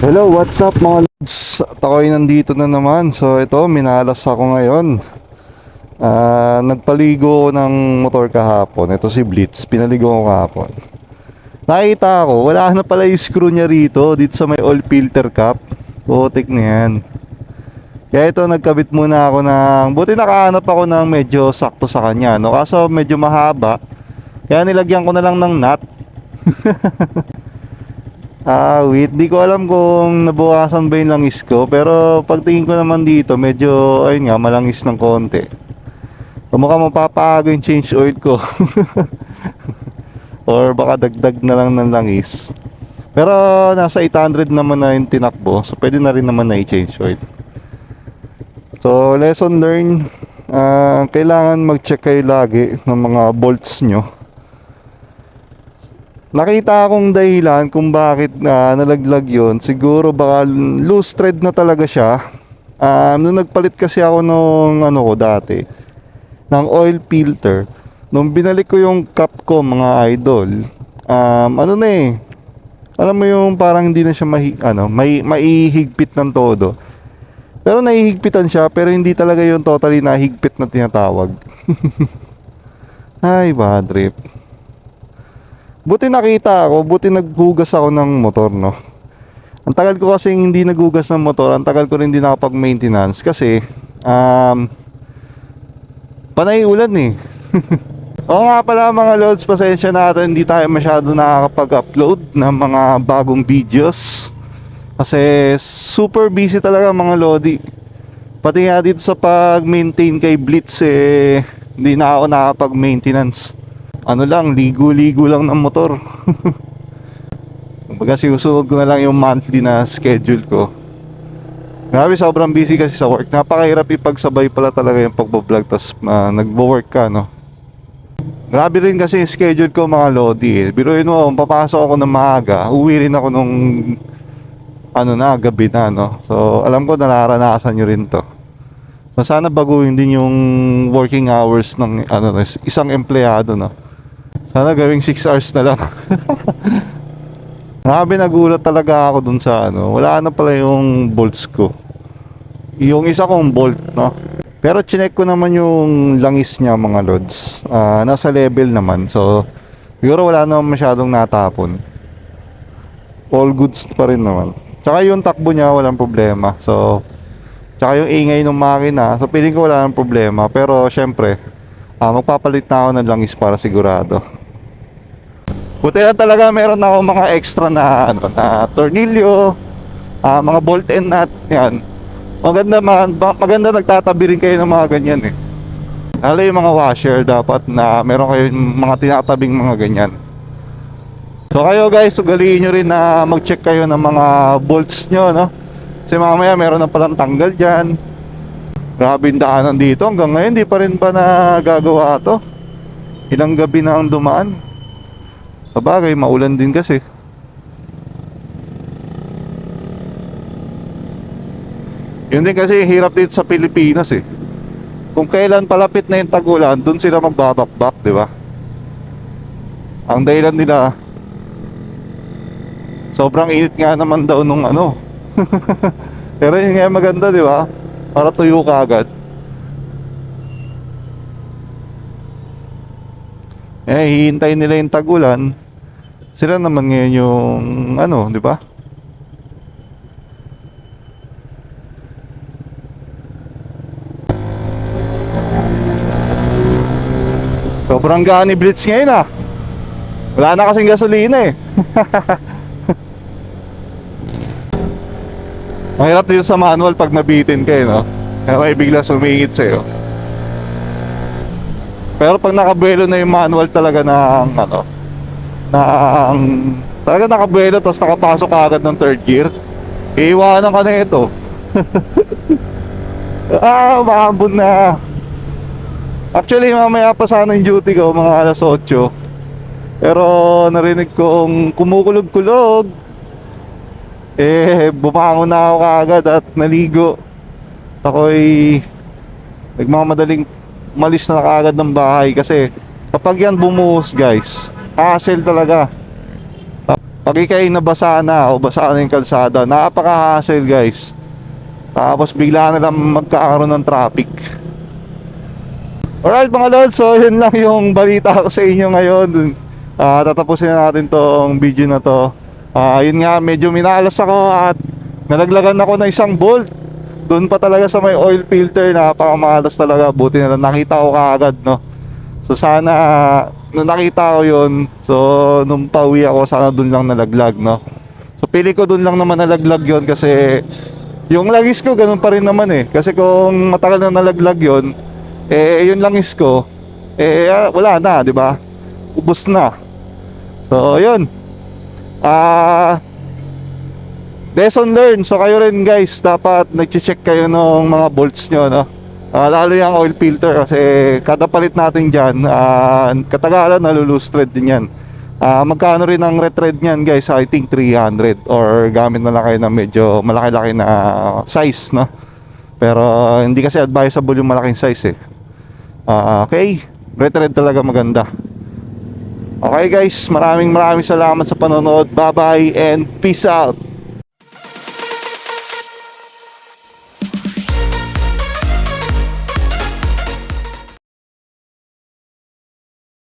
Hello, what's up mga lods? At ako'y nandito na naman. So ito, minalas ako ngayon. Ah, nagpaligo ng motor kahapon. Ito si Blitz, pinaligo ko kahapon. Nakita ko, wala na pala yung screw niya rito, dito sa may oil filter cap. Putik na yan. Kaya ito, nagkabit muna ako ng... Buti nakahanap ako ng medyo sakto sa kanya, no? Kaso medyo mahaba. Kaya nilagyan ko na lang ng nut. Ah, wait. Di ko alam kung nabawasan ba yung langis ko. Pero pagtingin ko naman dito, medyo, ayun nga, malangis ng konti. So, mukhang mapapaaga yung change oil ko. Or baka dagdag na lang ng langis. Pero nasa 800 naman na yung tinakbo. So, pwede na rin naman na i-change oil. So, lesson learned. ah, kailangan mag-check kayo lagi ng mga bolts nyo Nakita akong dahilan kung bakit na nalaglag yon. Siguro baka loose thread na talaga siya. Um, nung nagpalit kasi ako nung ano ko dati ng oil filter, nung binalik ko yung cap ko mga idol, um, ano na eh, alam mo yung parang hindi na siya mahi, ano, may, maihigpit ng todo. Pero nahihigpitan siya, pero hindi talaga yung totally nahigpit na tinatawag. Ay, bad trip. Buti nakita ako, buti naghugas ako ng motor, no? Ang tagal ko kasi hindi naghugas ng motor, ang tagal ko rin hindi nakapag-maintenance kasi um, panay ulan eh. Oo nga pala mga loads, pasensya natin, hindi tayo masyado nakakapag-upload ng mga bagong videos. Kasi super busy talaga mga lodi. Pati nga dito sa pag-maintain kay Blitz eh, hindi na ako nakapag-maintenance ano lang, ligo-ligo lang ng motor. Kumbaga sinusunod ko na lang yung monthly na schedule ko. Grabe, sobrang busy kasi sa work. Napakahirap ipagsabay pala talaga yung pagbablog tapos uh, nagbo-work ka, no? Grabe rin kasi yung schedule ko mga lodi eh. Biruin mo, papasok ako ng maaga, uwi rin ako nung ano na, gabi na, no? So, alam ko nararanasan nyo rin to. So, sana baguhin din yung working hours ng ano, isang empleyado, no? Sana gawing 6 hours na lang. Grabe nagulat talaga ako dun sa ano. Wala na pala yung bolts ko. Yung isa kong bolt, no? Pero chinek ko naman yung langis niya mga lods. Ah, nasa level naman. So, siguro wala naman masyadong natapon. All goods pa rin naman. Tsaka yung takbo niya walang problema. So, tsaka yung ingay ng makina. So, piling ko wala nang problema. Pero, syempre, ah, magpapalit na ako ng langis para sigurado. Buti lang talaga meron ako mga extra na ano na tornilyo, ah, mga bolt and nut, yan. Maganda man, ba- maganda nagtatabi rin kayo ng mga ganyan eh. Lalo yung mga washer dapat na meron kayong mga tinatabing mga ganyan. So kayo guys, ugaliin nyo rin na mag-check kayo ng mga bolts nyo, no? Kasi mamaya meron na palang tanggal dyan. Grabe yung daanan dito. Hanggang ngayon, di pa rin pa nagagawa to. Ilang gabi na ang dumaan. Sabagay, maulan din kasi. Yun din kasi hirap dito sa Pilipinas eh. Kung kailan palapit na yung tagulan, dun sila magbabakbak, di ba? Ang dahilan nila, sobrang init nga naman daw nung ano. Pero yun nga maganda, di ba? Para tuyo ka agad. Eh, hihintayin nila yung tagulan. Sila naman ngayon yung ano, di ba? Sobrang gani blitz ngayon ah. Wala na kasing gasolina eh. Mahirap din sa manual pag nabitin kayo, no? Kaya may bigla sumingit sa'yo. Pero pag nakabuelo na yung manual talaga ng ano, ng talaga nakabuelo tapos nakapasok ka agad ng third gear, iiwanan ka na ito. ah, maambon na. Actually, mamaya pa sana yung duty ko, mga alas 8. Pero narinig kong kumukulog-kulog. Eh, bumangon na ako kaagad at naligo. Ako'y nagmamadaling malis na kaagad ng bahay kasi kapag yan bumuhos guys, hassle talaga. pag ikay nabasa na o basa na yung kalsada, napaka-hassle guys. Tapos bigla na lang magkakaroon ng traffic. Alright mga lods, so yun lang yung balita ko sa inyo ngayon. Ah, tatapusin na natin tong video na to. Ah, yun nga, medyo minalas ako at nalaglagan ako ng isang bolt. Doon pa talaga sa may oil filter, napakamalas talaga. Buti na lang nakita ko kaagad, no. So sana nung nakita ko yun, so nung pauwi ako, sana doon lang nalaglag, no. So pili ko doon lang naman nalaglag yun kasi yung langis ko ganun pa rin naman eh. Kasi kung matagal na nalaglag yun, eh yung langis ko, eh ah, wala na, di ba? Ubus na. So yun. Ah lesson learned. So kayo rin guys, dapat nag-check kayo ng mga bolts nyo, no? Ah, lalo yung oil filter kasi kada palit natin dyan, ah, katagalan nalulose thread din yan. Ah, magkano rin ang retread niyan guys? I think 300 or gamit na lang kayo ng medyo malaki-laki na size, no? Pero hindi kasi advisable yung malaking size eh. Ah, okay, retread talaga maganda. Okay guys, maraming maraming salamat sa panonood. Bye-bye and peace out.